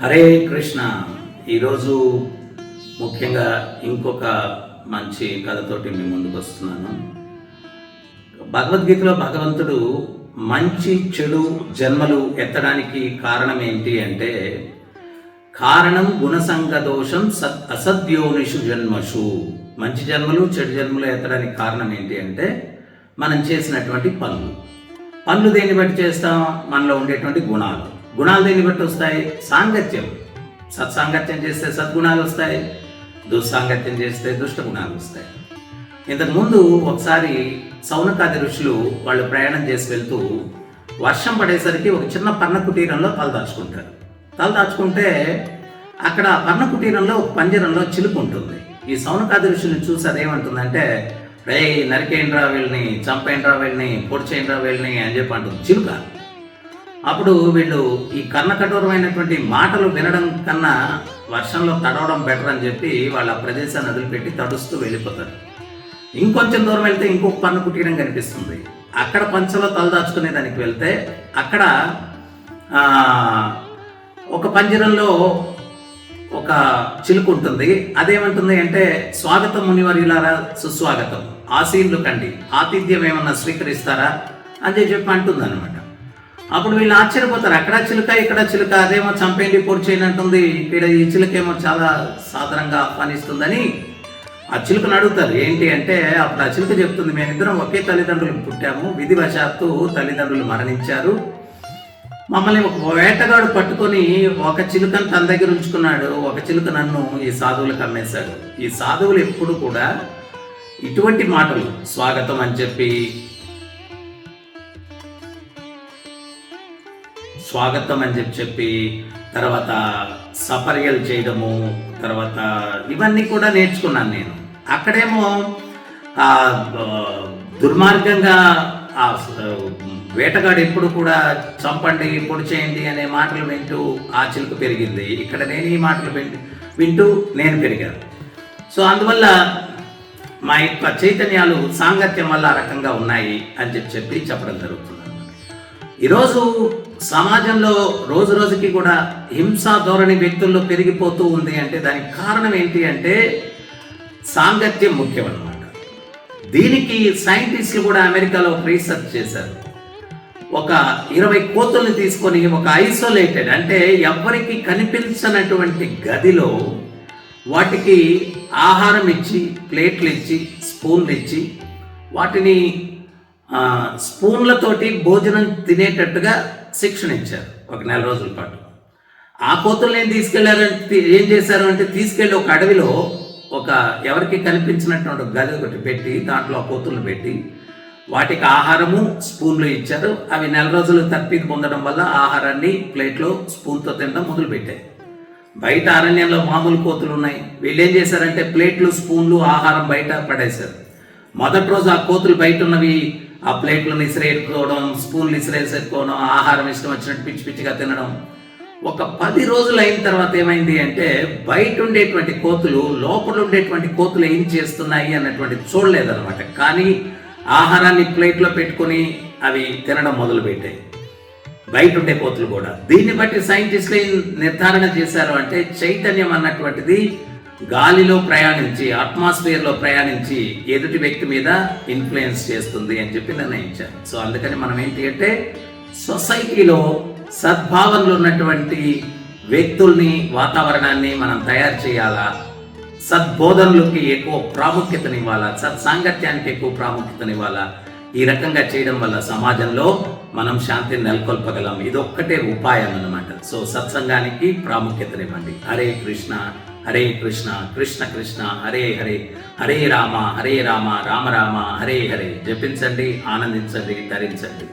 హరే కృష్ణ. ఈరోజు ముఖ్యంగా ఇంకొక మంచి కథతోటి మీ ముందుకు వస్తున్నాను. భగవద్గీతలో భగవంతుడు మంచి చెడు జన్మలు ఎత్తడానికి కారణం ఏంటి అంటే కారణం గుణసంగ దోషం సత్ అసద్యోనిషు జన్మషు. మంచి జన్మలు చెడు జన్మలు ఎత్తడానికి కారణం ఏంటి అంటే మనం చేసినటువంటి పనులు. పనులు దేన్ని బట్టి చేస్తాం? మనలో ఉండేటువంటి గుణాలు. గుణాలు దేన్ని బట్టి వస్తాయి? సాంగత్యం. సత్సాంగత్యం చేస్తే సద్గుణాలు వస్తాయి దుస్సాంగత్యం చేస్తే దుష్ట గుణాలు వస్తాయి. ఇంతకుముందు ఒకసారి సౌనకాది ఋషులు వాళ్ళు ప్రయాణం చేసి వెళ్తూ వర్షం పడేసరికి ఒక చిన్న పర్ణ కుటీరంలో తలదాచుకుంటారు తలదాచుకుంటే అక్కడ పర్ణ కుటీరంలో ఒక పంజరంలో చిలుకు ఉంటుంది. ఈ సౌనకాది ఋషుల్ని చూసి అదేమంటుందంటే రే నరికేయండ్రా వీళ్ళని చంపేయండ్రా వీళ్ళని పొడిచేయండ్రా వీళ్ళని అని చెప్పి అంటుంది. చిలుక. అప్పుడు వీళ్ళు ఈ కర్ణకఠోరమైనటువంటి మాటలు వినడం కన్నా వర్షంలో తడవడం బెటర్ అని చెప్పి వాళ్ళ ప్రదేశాన్ని వదిలిపెట్టి తడుస్తూ వెళ్ళిపోతారు. ఇంకొంచెం దూరం వెళ్తే ఇంకొక పన్ను కుటీరం కనిపిస్తుంది. అక్కడ పంచలో తలదాచుకునే దానికి వెళ్తే అక్కడ ఒక పంజరంలో ఒక చిలుకు ఉంటుంది. అదేమంటుంది అంటే స్వాగతం మునివర్యులారా సుస్వాగతం. ఆశీనులు కండి. ఆతిథ్యం ఏమన్నా స్వీకరిస్తారా అని చెప్పి అంటుంది అనమాట అప్పుడు వీళ్ళు ఆశ్చర్యపోతారు. అక్కడ చిలుక ఇక్కడ చిలుక అదేమో చంపేయండి పొడిచేయండి అంటుంది. ఇక్కడ ఈ చిలుకేమో చాలా సాధారణంగా ఆహ్వానిస్తుందని ఆ చిలుకను అడుగుతారు. ఏంటి అంటే అప్పుడు ఆ చిలుక చెప్తుంది మేమిద్దరం ఒకే తల్లిదండ్రులు పుట్టాము. విధివశాత్తు తల్లిదండ్రులు మరణించారు. మమ్మల్ని ఒక వేటగాడు పట్టుకొని ఒక చిలుకను తన దగ్గర ఉంచుకున్నాడు. ఒక చిలుక నన్ను ఈ సాధువులకు అమ్మేశాడు. ఈ సాధువులు ఎప్పుడు కూడా ఇటువంటి మాటలు స్వాగతం అని చెప్పి స్వాగతం అని చెప్పి చెప్పి తర్వాత సపర్యలు చేయడము తర్వాత ఇవన్నీ కూడా నేర్చుకున్నాను నేను. అక్కడేమో దుర్మార్గంగా ఆ వేటగాడు ఎప్పుడు కూడా చంపండి పొడి చేయండి అనే మాటలు వింటూ ఆ చిలుక పెరిగింది. ఇక్కడ నేను ఈ మాటలు వింటూ నేను పెరిగాను. సో అందువల్ల మా యొక్క చైతన్యాలు సాంగత్యం వల్ల రకంగా ఉన్నాయి అని చెప్పి చెప్పి చెప్పడం జరుగుతుంది. ఈరోజు సమాజంలో రోజు రోజుకి కూడా హింసా ధోరణి వ్యక్తుల్లో పెరిగిపోతూ ఉంది అంటే దానికి కారణం ఏంటి అంటే సాంగత్యం ముఖ్యం అనమాట దీనికి సైంటిస్టులు కూడా అమెరికాలో రీసెర్చ్ చేశారు. ఒక ఇరవై కోతుల్ని తీసుకొని ఒక ఐసోలేటెడ్ అంటే ఎవ్వరికి కనిపించనటువంటి గదిలో వాటికి ఆహారం ఇచ్చి ప్లేట్లు ఇచ్చి స్పూన్లు ఇచ్చి వాటిని స్పూన్లతోటి భోజనం తినేటట్టుగా శిక్షణ ఇచ్చారు ఒక నెల రోజుల పాటు. ఆ కోతుల్ని ఏం తీసుకెళ్ళారంటే ఏం చేశారు అంటే తీసుకెళ్ళి ఒక అడవిలో ఒక ఎవరికి కనిపించినటువంటి గది ఒకటి పెట్టి దాంట్లో ఆ కోతులను పెట్టి వాటికి ఆహారము స్పూన్లు ఇచ్చారు. అవి నెల రోజులు తర్పీదు పొందడం వల్ల ఆహారాన్ని ప్లేట్లో స్పూన్తో తినడం మొదలుపెట్టాయి. బయట అరణ్యంలో మామూలు కోతులు ఉన్నాయి. వీళ్ళు ఏం చేశారంటే ప్లేట్లు స్పూన్లు ఆహారం బయట పడేశారు. మొదటి రోజు ఆ కోతులు బయట ఉన్నవి ఆ ప్లేట్లను ఇసిరేసుకోవడం స్పూన్లు ఇసిరేసుకోవడం ఆహారం ఇష్టం వచ్చినట్టు పిచ్చి పిచ్చిగా తినడం. ఒక పది రోజులు అయిన తర్వాత ఏమైంది అంటే బయట ఉండేటువంటి కోతులు లోపల ఉండేటువంటి కోతులు ఏం చేస్తున్నాయి అన్నటువంటి చూడలేదన్నమాట. కానీ ఆహారాన్ని ప్లేట్లో పెట్టుకొని అవి తినడం మొదలుపెట్టాయి. బయట ఉండే కోతులు కూడా. దీన్ని బట్టి సైంటిస్టులు నిర్ధారణ చేశారు అంటే చైతన్యం అన్నటువంటిది గాలిలో ప్రయాణించి అట్మాస్ఫియర్లో ప్రయాణించి ఎదుటి వ్యక్తి మీద ఇన్ఫ్లుయెన్స్ చేస్తుంది అని చెప్పి నిర్ణయించారు. సో అందుకని మనం ఏంటి అంటే సొసైటీలో సద్భావనలు ఉన్నటువంటి వ్యక్తుల్ని వాతావరణాన్ని మనం తయారు చేయాలా? సద్బోధనలకి ఎక్కువ ప్రాముఖ్యతనివ్వాలా? సత్సాంగత్యానికి ఎక్కువ ప్రాముఖ్యతనివ్వాలా? ఈ రకంగా చేయడం వల్ల సమాజంలో మనం శాంతిని నెలకొల్పగలం. ఇది ఒక్కటే ఉపాయం అన్నమాట. సో సత్సంగానికి ప్రాముఖ్యతనివ్వండి. హరే కృష్ణ. హరే కృష్ణ కృష్ణ కృష్ణ హరే హరే. హరే రామ హరే రామ రామ రామ హరే హరే. జపించండి ఆనందించండి ధరించండి